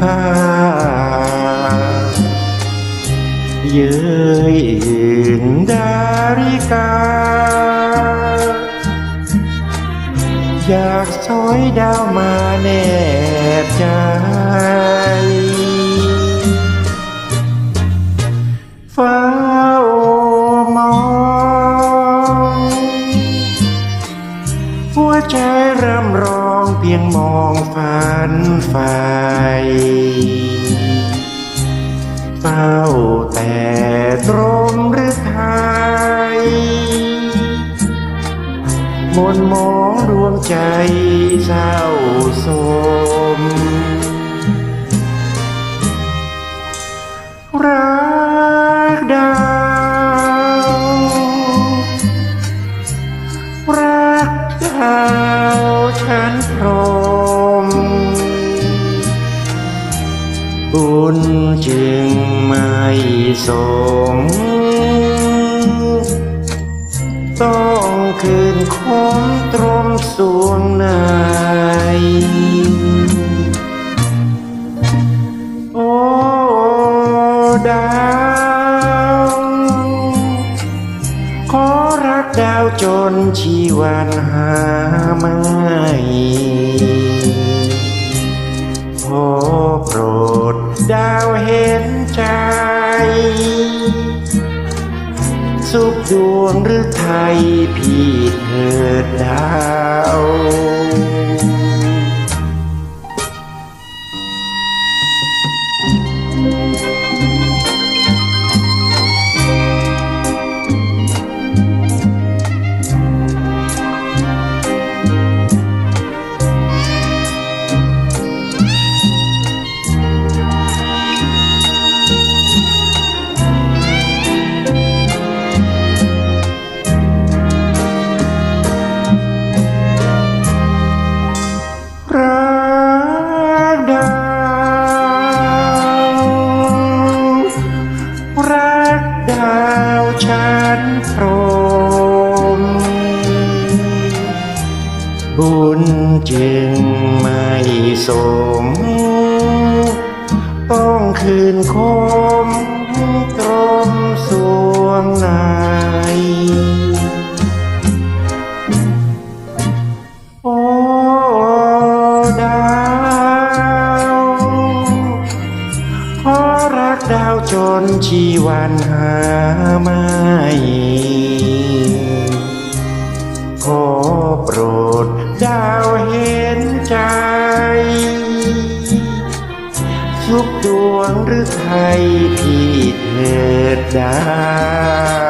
ค่า เย้ยอื่นดาริกา อยากสอยดาวมาแนบใจ หัวใจร่ำร้องเพียงมองฝันไฟเฝ้าแต่ตรมหรือไทยมนมองดวงใจเศร้าโศมรักด ม บุญจึงไม่สม รักดาวจนชีวันหาไม่พอโปรดดาวเห็นใจ สุขดวงหรือไทยพี่เถิดดาว บุญจึงไม่สม ต้องคืนคมตรมสวงในโอ้ดาวขอรักดาวจนชีวันหาไม่ขอโปรด จ้าเห็นใจ ทุกดวงหรือไทยที่เถิดดาว